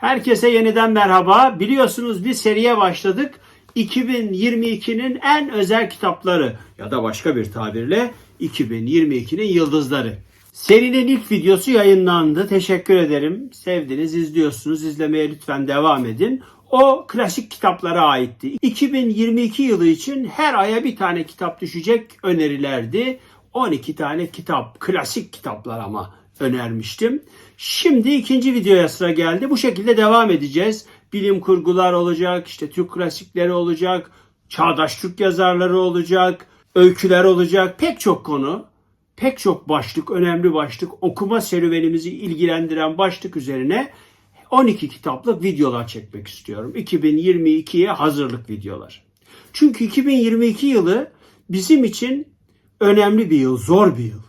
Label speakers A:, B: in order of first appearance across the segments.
A: Herkese yeniden merhaba. Biliyorsunuz bir seriye başladık. 2022'nin en özel kitapları ya da başka bir tabirle 2022'nin yıldızları. Serinin ilk videosu yayınlandı. Teşekkür ederim. Sevdiniz, izliyorsunuz. İzlemeye lütfen devam edin. O klasik kitaplara aitti. 2022 yılı için her aya bir tane kitap düşecek önerilerdi. 12 tane kitap, klasik kitaplar ama önermiştim. Şimdi ikinci videoya sıra geldi. Bu şekilde devam edeceğiz. Bilim kurgular olacak, işte Türk klasikleri olacak, çağdaş Türk yazarları olacak, öyküler olacak, pek çok konu, pek çok başlık, önemli başlık, okuma serüvenimizi ilgilendiren başlık üzerine 12 kitaplık videolar çekmek istiyorum. 2022'ye hazırlık videolar. Çünkü 2022 yılı bizim için önemli bir yıl, zor bir yıl.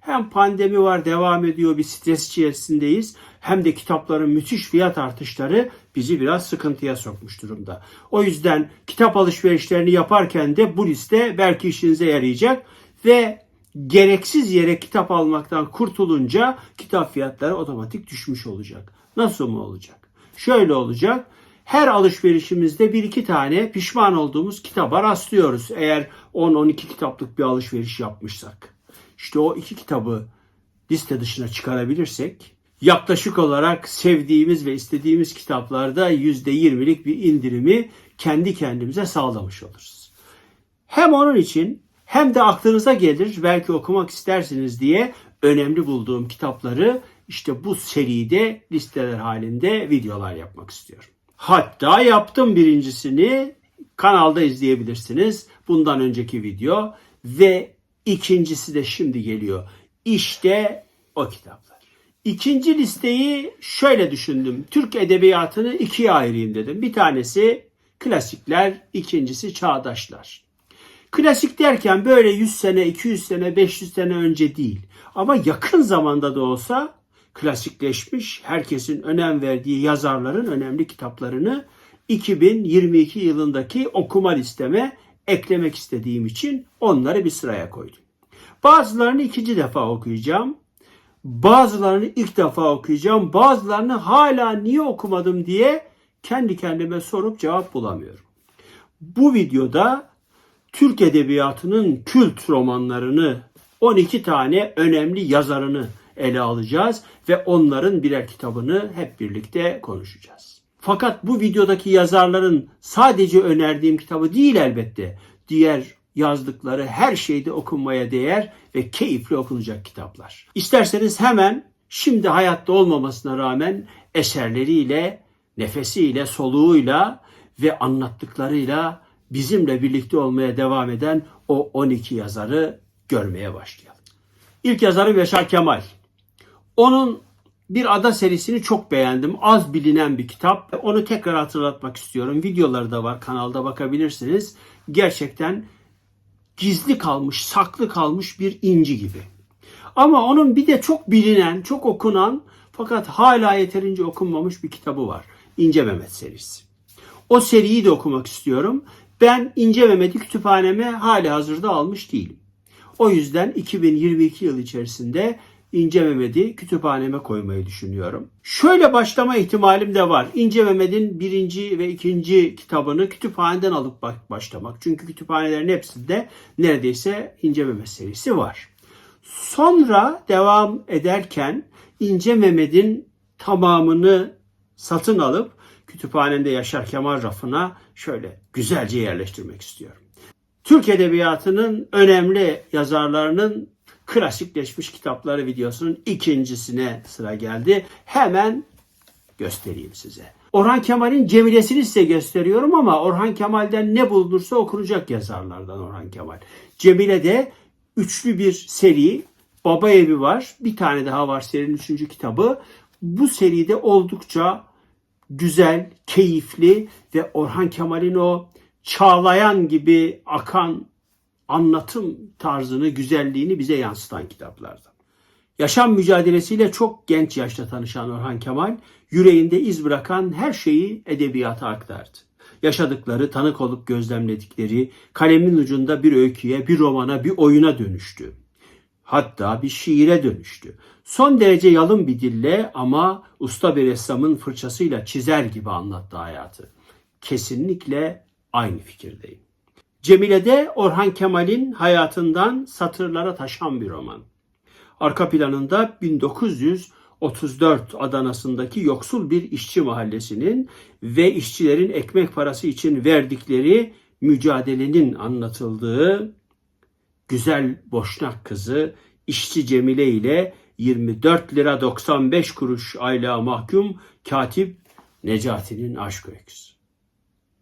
A: Hem pandemi var devam ediyor bir stres içerisindeyiz hem de kitapların müthiş fiyat artışları bizi biraz sıkıntıya sokmuş durumda. O yüzden kitap alışverişlerini yaparken de bu liste belki işinize yarayacak ve gereksiz yere kitap almaktan kurtulunca kitap fiyatları otomatik düşmüş olacak. Nasıl mı olacak? Şöyle olacak. Her alışverişimizde bir iki tane pişman olduğumuz kitaba rastlıyoruz. Eğer 10-12 kitaplık bir alışveriş yapmışsak. İşte o iki kitabı liste dışına çıkarabilirsek yaklaşık olarak sevdiğimiz ve istediğimiz kitaplarda %20'lik bir indirimi kendi kendimize sağlamış oluruz. Hem onun için hem de aklınıza gelir belki okumak istersiniz diye önemli bulduğum kitapları işte bu seride listeler halinde videolar yapmak istiyorum. Hatta yaptım birincisini kanalda izleyebilirsiniz. Bundan önceki video ve ikincisi de şimdi geliyor. İşte o kitaplar. İkinci listeyi şöyle düşündüm. Türk edebiyatını ikiye ayırayım dedim. Bir tanesi klasikler, ikincisi çağdaşlar. Klasik derken böyle 100 sene, 200 sene, 500 sene önce değil. Ama yakın zamanda da olsa klasikleşmiş, herkesin önem verdiği yazarların önemli kitaplarını 2022 yılındaki okuma listeme eklemek istediğim için onları bir sıraya koydum. Bazılarını ikinci defa okuyacağım. Bazılarını ilk defa okuyacağım. Bazılarını hala niye okumadım diye kendi kendime sorup cevap bulamıyorum. Bu videoda Türk edebiyatının kült romanlarını 12 tane önemli yazarını ele alacağız ve onların birer kitabını hep birlikte konuşacağız. Fakat bu videodaki yazarların sadece önerdiğim kitabı değil elbette. Diğer yazdıkları her şeyde okunmaya değer ve keyifli okunacak kitaplar. İsterseniz hemen şimdi hayatta olmamasına rağmen eserleriyle, nefesiyle, soluğuyla ve anlattıklarıyla bizimle birlikte olmaya devam eden o 12 yazarı görmeye başlayalım. İlk yazarı Yaşar Kemal. Onun bir ada serisini çok beğendim. Az bilinen bir kitap. Onu tekrar hatırlatmak istiyorum. Videoları da var kanalda bakabilirsiniz. Gerçekten gizli kalmış, saklı kalmış bir inci gibi. Ama onun bir de çok bilinen, çok okunan fakat hala yeterince okunmamış bir kitabı var. İnce Mehmet serisi. O seriyi de okumak istiyorum. Ben İnce Mehmet'i kütüphaneme hali hazırda almış değilim. O yüzden 2022 yıl içerisinde İnce Mehmet'i kütüphaneme koymayı düşünüyorum. Şöyle başlama ihtimalim de var. İnce Mehmet'in birinci ve ikinci kitabını kütüphaneden alıp başlamak. Çünkü kütüphanelerin hepsinde neredeyse İnce Mehmet serisi var. Sonra devam ederken İnce Mehmet'in tamamını satın alıp kütüphanemde Yaşar Kemal rafına şöyle güzelce yerleştirmek istiyorum. Türk Edebiyatı'nın önemli yazarlarının klasikleşmiş kitapları videosunun ikincisine sıra geldi. Hemen göstereyim size. Orhan Kemal'in Cemile'sini size gösteriyorum ama Orhan Kemal'den ne bulunursa okunacak yazarlardan Orhan Kemal. Cemile de üçlü bir seri. Baba Evi var. Bir tane daha var serinin üçüncü kitabı. Bu seride oldukça güzel, keyifli ve Orhan Kemal'in o çağlayan gibi akan anlatım tarzını, güzelliğini bize yansıtan kitaplardan. Yaşam mücadelesiyle çok genç yaşta tanışan Orhan Kemal, yüreğinde iz bırakan her şeyi edebiyata aktardı. Yaşadıkları, tanık olup gözlemledikleri, kalemin ucunda bir öyküye, bir romana, bir oyuna dönüştü. Hatta bir şiire dönüştü. Son derece yalın bir dille ama usta bir ressamın fırçasıyla çizer gibi anlattı hayatı. Kesinlikle aynı fikirdeyim. Cemile'de Orhan Kemal'in hayatından satırlara taşan bir roman. Arka planında 1934 Adana'sındaki yoksul bir işçi mahallesinin ve işçilerin ekmek parası için verdikleri mücadelenin anlatıldığı güzel boşnak kızı işçi Cemile ile 24 lira 95 kuruş aylığa mahkum katip Necati'nin aşk öyküsü.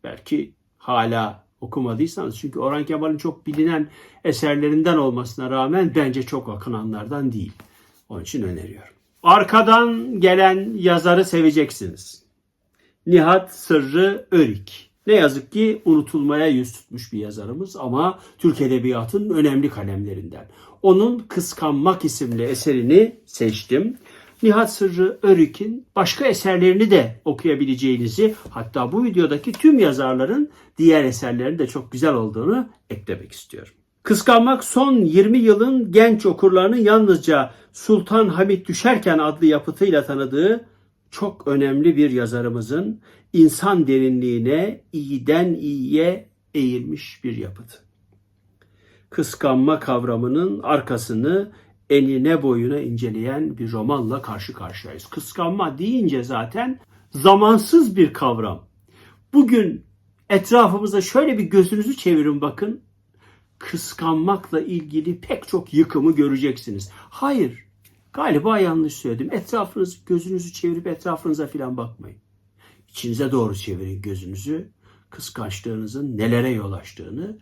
A: Belki hala okumadıysanız çünkü Orhan Kemal'in çok bilinen eserlerinden olmasına rağmen bence çok akınanlardan değil. Onun için öneriyorum. Arkadan gelen yazarı seveceksiniz. Nihat Sırrı Örik. Ne yazık ki unutulmaya yüz tutmuş bir yazarımız ama Türk Edebiyatı'nın önemli kalemlerinden. Onun Kıskanmak isimli eserini seçtim. Nihat Sırrı Örik'in başka eserlerini de okuyabileceğinizi hatta bu videodaki tüm yazarların diğer eserlerinin de çok güzel olduğunu eklemek istiyorum. Kıskanmak son 20 yılın genç okurlarının yalnızca Sultan Hamit Düşerken adlı yapıtıyla tanıdığı çok önemli bir yazarımızın insan derinliğine iyiden iyiye eğilmiş bir yapıt. Kıskanma kavramının arkasını enine boyuna inceleyen bir romanla karşı karşıyayız. Kıskanma deyince zaten zamansız bir kavram. Bugün etrafımıza şöyle bir gözünüzü çevirin bakın. Kıskanmakla ilgili pek çok yıkımı göreceksiniz. Hayır, galiba yanlış söyledim. Etrafınız, gözünüzü çevirip etrafınıza filan bakmayın. İçinize doğru çevirin gözünüzü. Kıskançlığınızın nelere yol açtığını,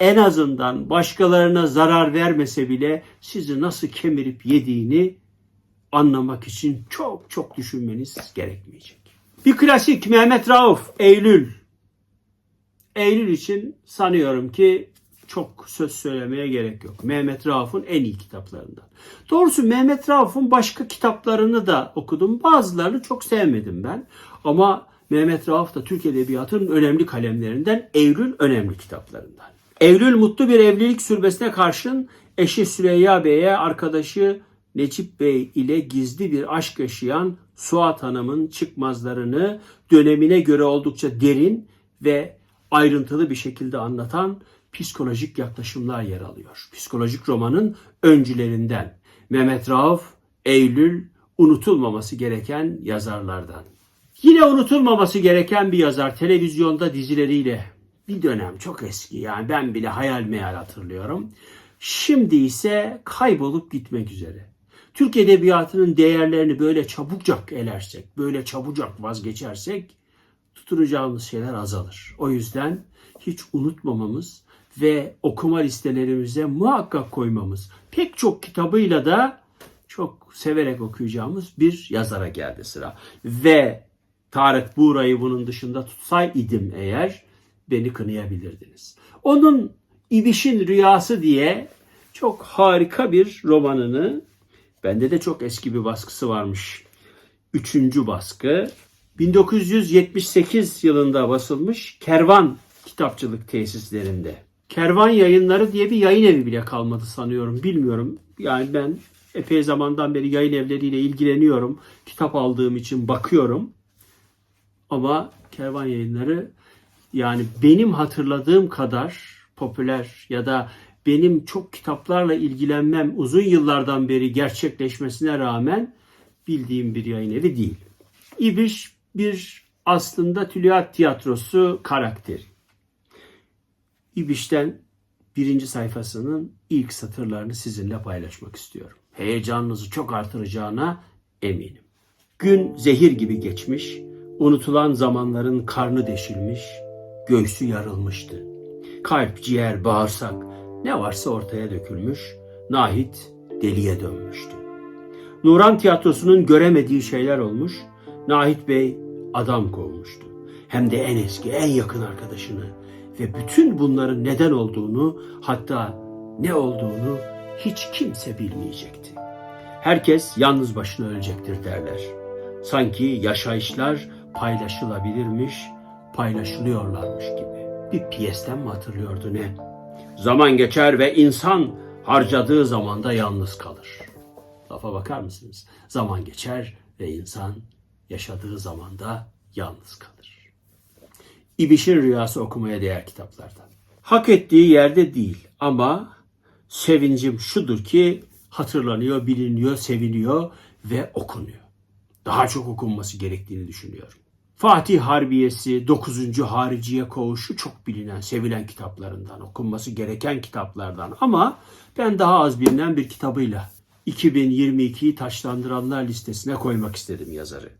A: en azından başkalarına zarar vermese bile sizi nasıl kemirip yediğini anlamak için çok çok düşünmeniz gerekmeyecek. Bir klasik Mehmet Rauf, Eylül. Eylül için sanıyorum ki çok söz söylemeye gerek yok. Mehmet Rauf'un en iyi kitaplarından. Doğrusu Mehmet Rauf'un başka kitaplarını da okudum. Bazılarını çok sevmedim ben. Ama Mehmet Rauf da Türk Edebiyatı'nın önemli kalemlerinden, Eylül önemli kitaplarından. Eylül mutlu bir evlilik sürmesine karşın eşi Süreyya Bey'e arkadaşı Necip Bey ile gizli bir aşk yaşayan Suat Hanım'ın çıkmazlarını dönemine göre oldukça derin ve ayrıntılı bir şekilde anlatan psikolojik yaklaşımlar yer alıyor. Psikolojik romanın öncülerinden Mehmet Rauf, Eylül unutulmaması gereken yazarlardan. Yine unutulmaması gereken bir yazar televizyonda dizileriyle bir dönem çok eski yani ben bile hayal meyal hatırlıyorum. Şimdi ise kaybolup gitmek üzere. Türk Edebiyatı'nın değerlerini böyle çabucak elersek, böyle çabucak vazgeçersek tutunacağımız şeyler azalır. O yüzden hiç unutmamamız ve okuma listelerimize muhakkak koymamız, pek çok kitabıyla da çok severek okuyacağımız bir yazara geldi sıra. Ve Tarık Buğra'yı bunun dışında tutsaydım eğer beni kınayabilirdiniz. Onun İbiş'in Rüyası diye çok harika bir romanını, bende de çok eski bir baskısı varmış. Üçüncü baskı. 1978 yılında basılmış Kervan kitapçılık tesislerinde. Kervan yayınları diye bir yayın evi bile kalmadı sanıyorum. Bilmiyorum. Yani ben epey zamandan beri yayın evleriyle ilgileniyorum. Kitap aldığım için bakıyorum. Ama kervan yayınları yani benim hatırladığım kadar popüler ya da benim çok kitaplarla ilgilenmem uzun yıllardan beri gerçekleşmesine rağmen bildiğim bir yayın evi değil. İbiş bir aslında tüliyat tiyatrosu karakteri. İbiş'ten birinci sayfasının ilk satırlarını sizinle paylaşmak istiyorum. Heyecanınızı çok artıracağına eminim. Gün zehir gibi geçmiş, unutulan zamanların karnı deşilmiş, göğsü yarılmıştı. Kalp, ciğer, bağırsak ne varsa ortaya dökülmüş, Nahit deliye dönmüştü. Nuran Tiyatrosu'nun göremediği şeyler olmuş, Nahit Bey adam kovmuştu. Hem de en eski, en yakın arkadaşını ve bütün bunların neden olduğunu, hatta ne olduğunu hiç kimse bilmeyecekti. Herkes yalnız başına ölecektir derler. Sanki yaşayışlar paylaşılabilirmiş, paylaşılıyorlarmış gibi. Bir piyesten mi hatırlıyordu ne? Zaman geçer ve insan harcadığı zamanda yalnız kalır. Lafa bakar mısınız? Zaman geçer ve insan yaşadığı zamanda yalnız kalır. İbiş'in Rüyası okumaya değer kitaplardan. Hak ettiği yerde değil ama sevincim şudur ki hatırlanıyor, biliniyor, seviliyor ve okunuyor. Daha çok okunması gerektiğini düşünüyorum. Fatih Harbiyesi, 9. Hariciye Koğuşu çok bilinen, sevilen kitaplarından, okunması gereken kitaplardan ama ben daha az bilinen bir kitabıyla 2022'yi taşlandıranlar listesine koymak istedim yazarı.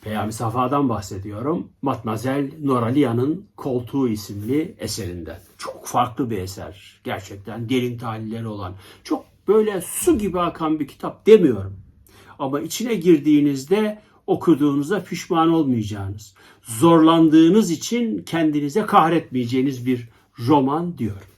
A: Peyami Safa'dan bahsediyorum. Matmazel Noralia'nın Koltuğu isimli eserinden. Çok farklı bir eser. Gerçekten derin tahlilleri olan. Çok böyle su gibi akan bir kitap demiyorum. Ama içine girdiğinizde okuduğunuzda pişman olmayacağınız, zorlandığınız için kendinize kahretmeyeceğiniz bir roman diyorum.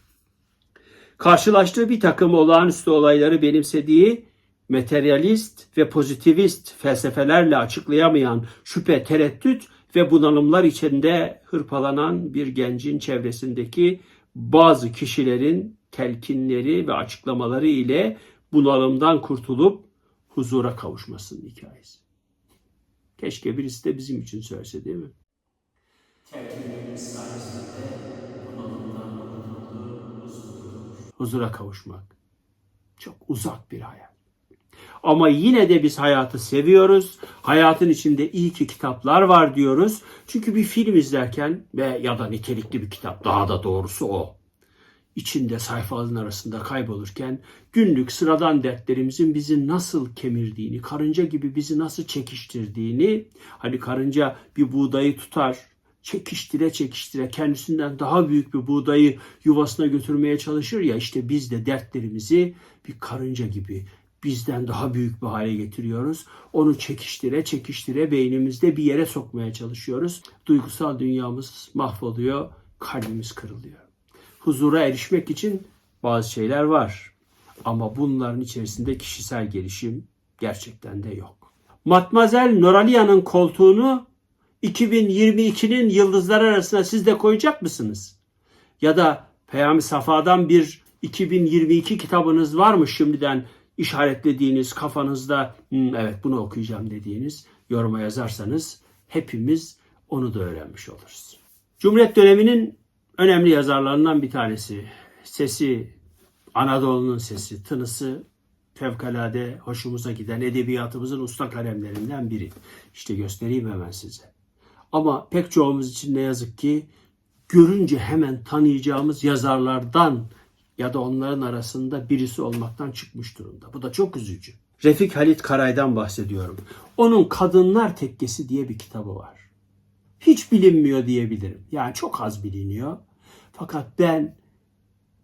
A: Karşılaştığı bir takım olağanüstü olayları benimsediği materyalist ve pozitivist felsefelerle açıklayamayan şüphe, tereddüt ve bunalımlar içinde hırpalanan bir gencin çevresindeki bazı kişilerin telkinleri ve açıklamaları ile bunalımdan kurtulup huzura kavuşmasının hikayesi. Keşke birisi de bizim için söylese değil mi? Huzura kavuşmak. Çok uzak bir hayal. Ama yine de biz hayatı seviyoruz. Hayatın içinde iyi ki kitaplar var diyoruz. Çünkü bir film izlerken ve ya da nitelikli bir kitap daha da doğrusu o. İçinde sayfaların arasında kaybolurken günlük sıradan dertlerimizin bizi nasıl kemirdiğini, karınca gibi bizi nasıl çekiştirdiğini, hani karınca bir buğdayı tutar, çekiştire çekiştire kendisinden daha büyük bir buğdayı yuvasına götürmeye çalışır ya işte biz de dertlerimizi bir karınca gibi bizden daha büyük bir hale getiriyoruz. Onu çekiştire çekiştire beynimizde bir yere sokmaya çalışıyoruz. Duygusal dünyamız mahvoluyor, kalbimiz kırılıyor. Huzura erişmek için bazı şeyler var. Ama bunların içerisinde kişisel gelişim gerçekten de yok. Matmazel Noralia'nın koltuğunu 2022'nin yıldızları arasına siz de koyacak mısınız? Ya da Peyami Safa'dan bir 2022 kitabınız var mı şimdiden işaretlediğiniz kafanızda "Hmm, evet bunu okuyacağım dediğiniz yoruma yazarsanız hepimiz onu da öğrenmiş oluruz. Cumhuriyet döneminin önemli yazarlarından bir tanesi. Sesi, Anadolu'nun sesi, tınısı fevkalade hoşumuza giden edebiyatımızın usta kalemlerinden biri. İşte göstereyim hemen size. Ama pek çoğumuz için ne yazık ki görünce hemen tanıyacağımız yazarlardan ya da onların arasında birisi olmaktan çıkmış durumda. Bu da çok üzücü. Refik Halit Karay'dan bahsediyorum. Onun Kadınlar Tekkesi diye bir kitabı var. Hiç bilinmiyor diyebilirim. Yani çok az biliniyor. Fakat ben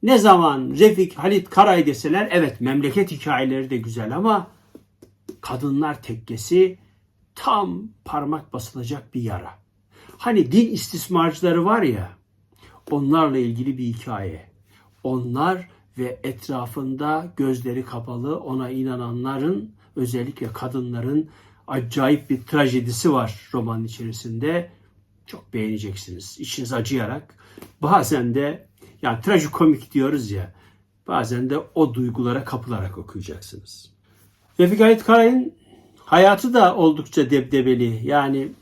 A: ne zaman Refik Halit Karay deseler evet memleket hikayeleri de güzel ama Kadınlar Tekkesi tam parmak basılacak bir yara. Hani din istismarcıları var ya onlarla ilgili bir hikaye. Onlar ve etrafında gözleri kapalı ona inananların özellikle kadınların acayip bir trajedisi var romanın içerisinde. Çok beğeneceksiniz. İçiniz acıyarak. Bazen de yani trajikomik diyoruz ya. Bazen de o duygulara kapılarak okuyacaksınız. Refik Halit Karay'ın hayatı da oldukça debdebeli. Yani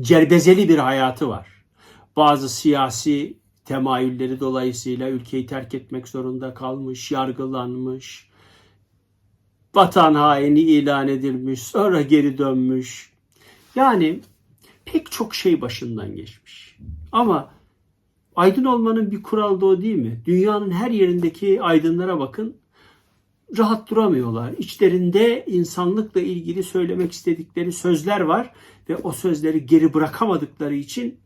A: cerbezeli bir hayatı var. Bazı siyasi temayülleri dolayısıyla ülkeyi terk etmek zorunda kalmış, yargılanmış, vatan haini ilan edilmiş, sonra geri dönmüş. Yani pek çok şey başından geçmiş. Ama aydın olmanın bir kuralı da o değil mi? Dünyanın her yerindeki aydınlara bakın. Rahat duramıyorlar. İçlerinde insanlıkla ilgili söylemek istedikleri sözler var ve o sözleri geri bırakamadıkları için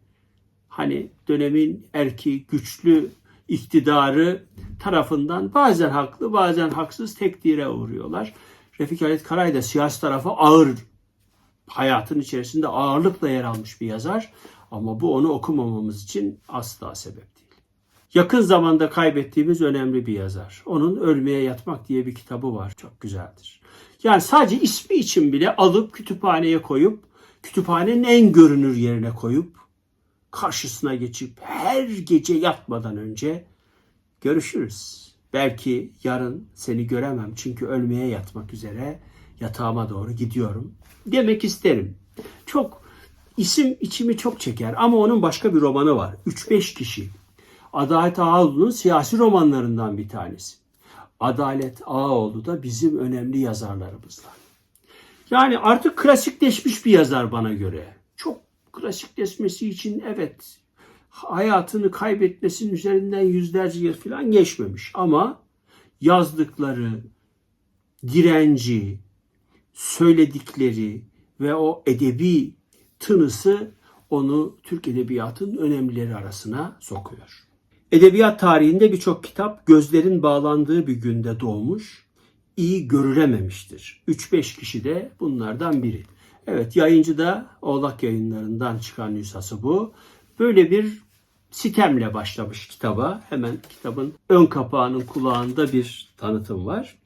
A: hani dönemin erki güçlü iktidarı tarafından bazen haklı bazen haksız tekdire uğruyorlar. Refik Halit Karay da siyasi tarafı ağır hayatın içerisinde ağırlıkla yer almış bir yazar. Ama bu onu okumamamız için asla sebep değil. Yakın zamanda kaybettiğimiz önemli bir yazar. Onun Ölmeye Yatmak diye bir kitabı var. Çok güzeldir. Yani sadece ismi için bile alıp kütüphaneye koyup, kütüphanenin en görünür yerine koyup, karşısına geçip her gece yatmadan önce görüşürüz. Belki yarın seni göremem çünkü ölmeye yatmak üzere yatağıma doğru gidiyorum demek isterim. Çok isim içimi çok çeker ama onun başka bir romanı var. 3-5 kişi. Adalet Ağaoğlu'nun siyasi romanlarından bir tanesi. Adalet Ağaoğlu da bizim önemli yazarlarımızdan. Yani artık klasikleşmiş bir yazar bana göre. Çok klasikleşmesi için evet hayatını kaybetmesinin üzerinden yüzlerce yıl falan geçmemiş. Ama yazdıkları, direnci, söyledikleri ve o edebi tınısı onu Türk Edebiyatı'nın önemlileri arasına sokuyor. Edebiyat tarihinde birçok kitap gözlerin bağlandığı bir günde doğmuş, iyi görülememiştir. 3-5 kişi de bunlardan biri. Evet yayıncı da Oğlak yayınlarından çıkan nüshası bu. Böyle bir sitemle başlamış kitaba. Hemen kitabın ön kapağının kulağında bir tanıtım var.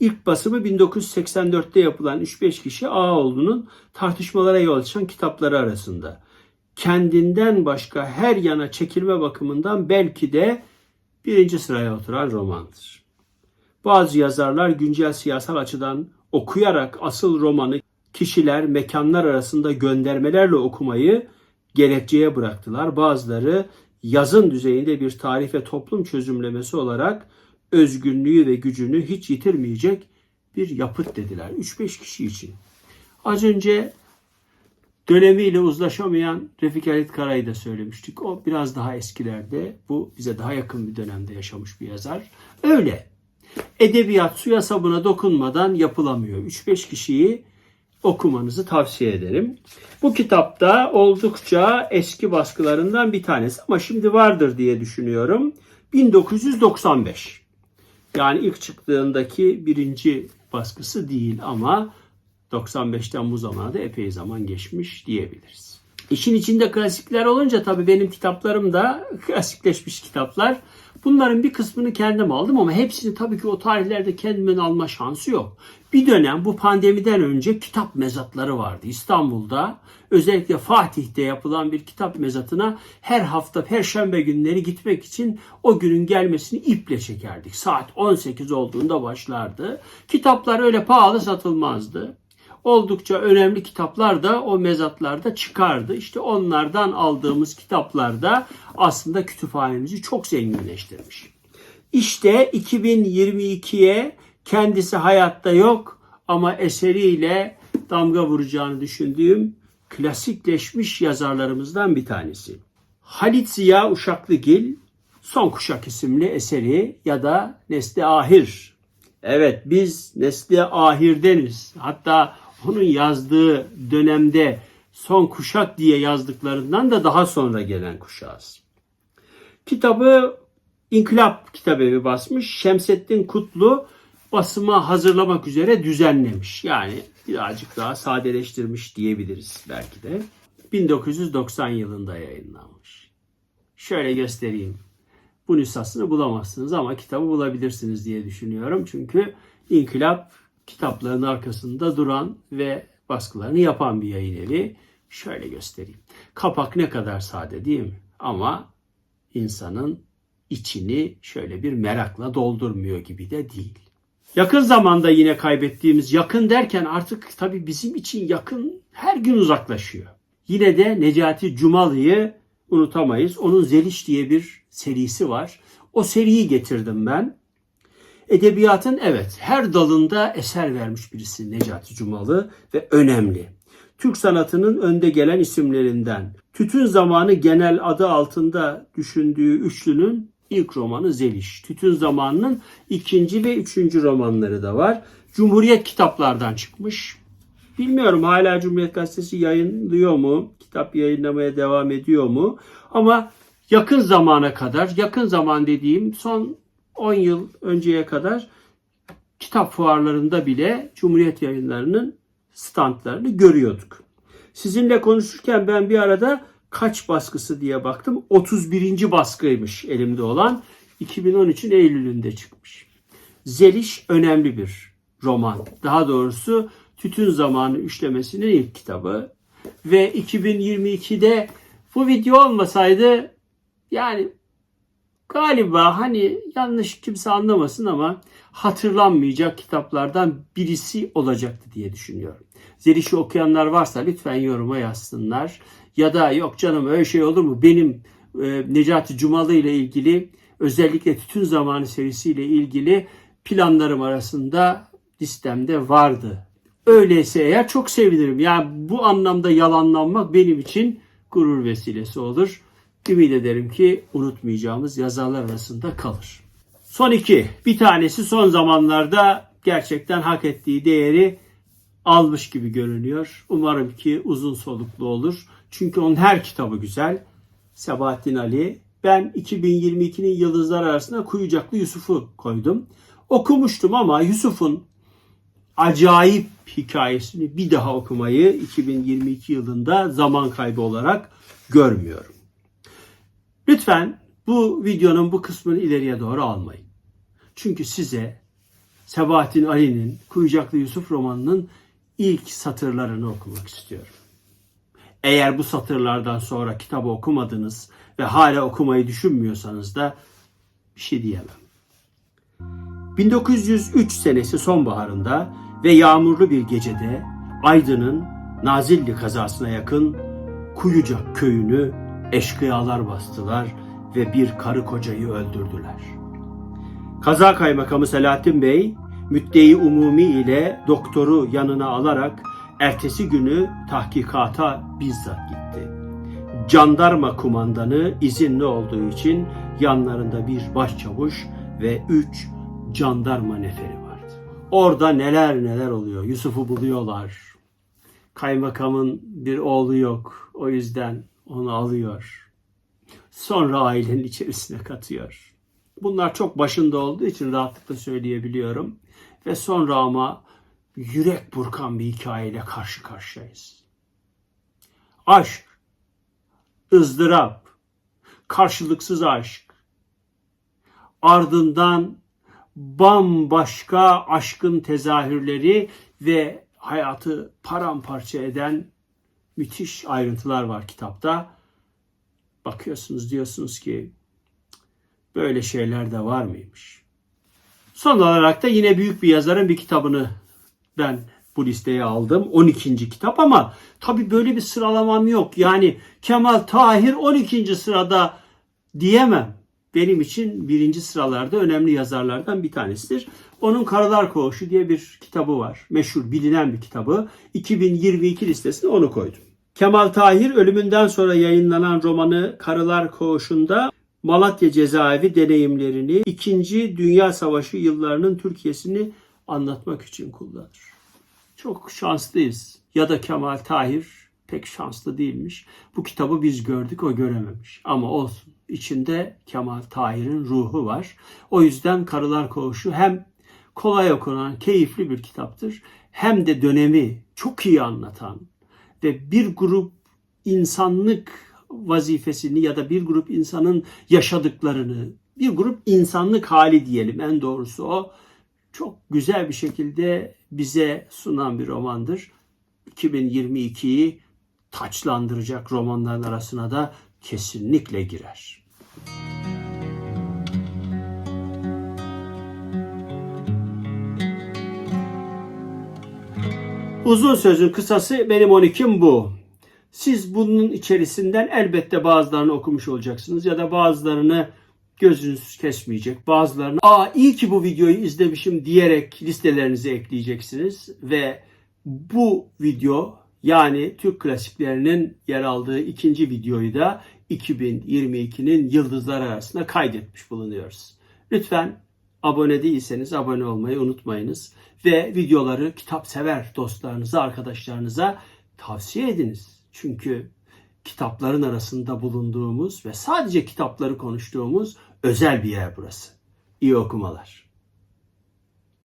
A: İlk basımı 1984'te yapılan 3-5 kişi Ağaoğlu'nun tartışmalara yol açan kitapları arasında. Kendinden başka her yana çekilme bakımından belki de birinci sıraya oturan romandır. Bazı yazarlar güncel siyasal açıdan okuyarak asıl romanı kişiler, mekanlar arasında göndermelerle okumayı gerekçeye bıraktılar. Bazıları yazın düzeyinde bir tarih ve toplum çözümlemesi olarak özgünlüğü ve gücünü hiç yitirmeyecek bir yapıt dediler. 3-5 kişi için. Az önce dönemiyle uzlaşamayan Refik Halit Kara'yı da söylemiştik. O biraz daha eskilerde, bu bize daha yakın bir dönemde yaşamış bir yazar. Öyle. Edebiyat suya sabuna dokunmadan yapılamıyor. 3-5 kişiyi okumanızı tavsiye ederim. Bu kitapta oldukça eski baskılarından bir tanesi ama şimdi vardır diye düşünüyorum. 1995. Yani ilk çıktığındaki birinci baskısı değil ama 95'ten bu zamana da epey zaman geçmiş diyebiliriz. İşin içinde klasikler olunca tabii benim kitaplarım da klasikleşmiş kitaplar. Bunların bir kısmını kendim aldım ama hepsini tabii ki o tarihlerde kendimin alma şansı yok. Bir dönem bu pandemiden önce kitap mezatları vardı İstanbul'da. Özellikle Fatih'te yapılan bir kitap mezatına her hafta perşembe günleri gitmek için o günün gelmesini iple çekerdik. Saat 18 olduğunda başlardı. Kitaplar öyle pahalı satılmazdı oldukça önemli kitaplar da o mezatlarda çıkardı. İşte onlardan aldığımız kitaplar da aslında kütüphanemizi çok zenginleştirmiş. İşte 2022'ye kendisi hayatta yok ama eseriyle damga vuracağını düşündüğüm klasikleşmiş yazarlarımızdan bir tanesi. Halit Ziya Uşaklıgil Son Kuşak isimli eseri ya da Nesli Ahir. Evet biz Nesli Ahir'deniz. Hatta onun yazdığı dönemde son kuşak diye yazdıklarından da daha sonra gelen kuşağız. Kitabı İnkılap Kitabevi basmış. Şemsettin Kutlu basıma hazırlamak üzere düzenlemiş. Yani birazcık daha sadeleştirmiş diyebiliriz belki de. 1990 yılında yayınlanmış. Şöyle göstereyim. Bu nüshasını bulamazsınız ama kitabı bulabilirsiniz diye düşünüyorum. Çünkü İnkılap kitapların arkasında duran ve baskılarını yapan bir yayın evi. Şöyle göstereyim. Kapak ne kadar sade değil mi? Ama insanın içini şöyle bir merakla doldurmuyor gibi de değil. Yakın zamanda yine kaybettiğimiz yakın derken artık tabii bizim için yakın her gün uzaklaşıyor. Yine de Necati Cumalı'yı unutamayız. Onun Zeliş diye bir serisi var. O seriyi getirdim ben. Edebiyatın evet her dalında eser vermiş birisi Necati Cumalı ve önemli. Türk sanatının önde gelen isimlerinden. Tütün zamanı genel adı altında düşündüğü üçlünün ilk romanı Zeliş. Tütün zamanının ikinci ve üçüncü romanları da var. Cumhuriyet kitaplardan çıkmış. Bilmiyorum hala Cumhuriyet Gazetesi yayınlıyor mu? Kitap yayınlamaya devam ediyor mu? Ama yakın zamana kadar, yakın zaman dediğim son 10 yıl önceye kadar kitap fuarlarında bile Cumhuriyet yayınlarının standlarını görüyorduk. Sizinle konuşurken ben bir arada kaç baskısı diye baktım. 31. baskıymış elimde olan. 2013'ün Eylül'ünde çıkmış. Zeliş önemli bir roman. Daha doğrusu Tütün Zamanı üçlemesinin ilk kitabı. Ve 2022'de bu video olmasaydı yani galiba hani yanlış kimse anlamasın ama hatırlanmayacak kitaplardan birisi olacaktı diye düşünüyorum. Zeliş'i okuyanlar varsa lütfen yoruma yazsınlar. Ya da yok canım öyle şey olur mu? Benim e, Necati Cumalı ile ilgili özellikle Tütün Zamanı serisiyle ilgili planlarım arasında listemde vardı. Öyleyse eğer çok sevinirim. Yani bu anlamda yalanlanmak benim için gurur vesilesi olur. Ümit ederim ki unutmayacağımız yazarlar arasında kalır. Son iki. Bir tanesi son zamanlarda gerçekten hak ettiği değeri almış gibi görünüyor. Umarım ki uzun soluklu olur. Çünkü onun her kitabı güzel. Sebahattin Ali. Ben 2022'nin yıldızlar arasında Kuyucaklı Yusuf'u koydum. Okumuştum ama Yusuf'un acayip hikayesini bir daha okumayı 2022 yılında zaman kaybı olarak görmüyorum. Lütfen bu videonun bu kısmını ileriye doğru almayın. Çünkü size Sebahattin Ali'nin Kuyucaklı Yusuf romanının ilk satırlarını okumak istiyorum. Eğer bu satırlardan sonra kitabı okumadınız ve hala okumayı düşünmüyorsanız da bir şey diyemem. 1903 senesi sonbaharında ve yağmurlu bir gecede Aydın'ın Nazilli kazasına yakın Kuyucak köyünü eşkıyalar bastılar ve bir karı kocayı öldürdüler. Kaza kaymakamı Selahattin Bey, müddei umumi ile doktoru yanına alarak ertesi günü tahkikata bizzat gitti. Jandarma kumandanı izinli olduğu için yanlarında bir başçavuş ve üç jandarma neferi vardı. Orada neler neler oluyor. Yusuf'u buluyorlar. Kaymakamın bir oğlu yok. O yüzden onu alıyor. Sonra ailenin içerisine katıyor. Bunlar çok başında olduğu için rahatlıkla söyleyebiliyorum. Ve sonra ama yürek burkan bir hikayeyle karşı karşıyayız. Aşk, ızdırap, karşılıksız aşk. Ardından bambaşka aşkın tezahürleri ve hayatı paramparça eden müthiş ayrıntılar var kitapta. Bakıyorsunuz diyorsunuz ki böyle şeyler de var mıymış? Son olarak da yine büyük bir yazarın bir kitabını ben bu listeye aldım. 12. kitap ama tabii böyle bir sıralamam yok. Yani Kemal Tahir 12. sırada diyemem. Benim için birinci sıralarda önemli yazarlardan bir tanesidir. Onun Karalar Koğuşu diye bir kitabı var. Meşhur, bilinen bir kitabı. 2022 listesine onu koydum. Kemal Tahir ölümünden sonra yayınlanan romanı Karılar Koğuşu'nda Malatya cezaevi deneyimlerini, 2. Dünya Savaşı yıllarının Türkiye'sini anlatmak için kullanır. Çok şanslıyız. Ya da Kemal Tahir pek şanslı değilmiş. Bu kitabı biz gördük, o görememiş. Ama olsun. İçinde Kemal Tahir'in ruhu var. O yüzden Karılar Koğuşu hem kolay okunan, keyifli bir kitaptır. Hem de dönemi çok iyi anlatan ve bir grup insanlık vazifesini ya da bir grup insanın yaşadıklarını, bir grup insanlık hali diyelim en doğrusu o çok güzel bir şekilde bize sunan bir romandır. 2022'yi taçlandıracak romanların arasına da kesinlikle girer. Uzun sözün kısası benim 12'm bu. Siz bunun içerisinden elbette bazılarını okumuş olacaksınız ya da bazılarını gözünüz kesmeyecek. Bazılarını aa iyi ki bu videoyu izlemişim diyerek listelerinize ekleyeceksiniz ve bu video yani Türk klasiklerinin yer aldığı ikinci videoyu da 2022'nin yıldızlar arasında kaydetmiş bulunuyoruz. Lütfen abone değilseniz abone olmayı unutmayınız ve videoları kitap sever dostlarınıza, arkadaşlarınıza tavsiye ediniz. Çünkü kitapların arasında bulunduğumuz ve sadece kitapları konuştuğumuz özel bir yer burası. İyi okumalar.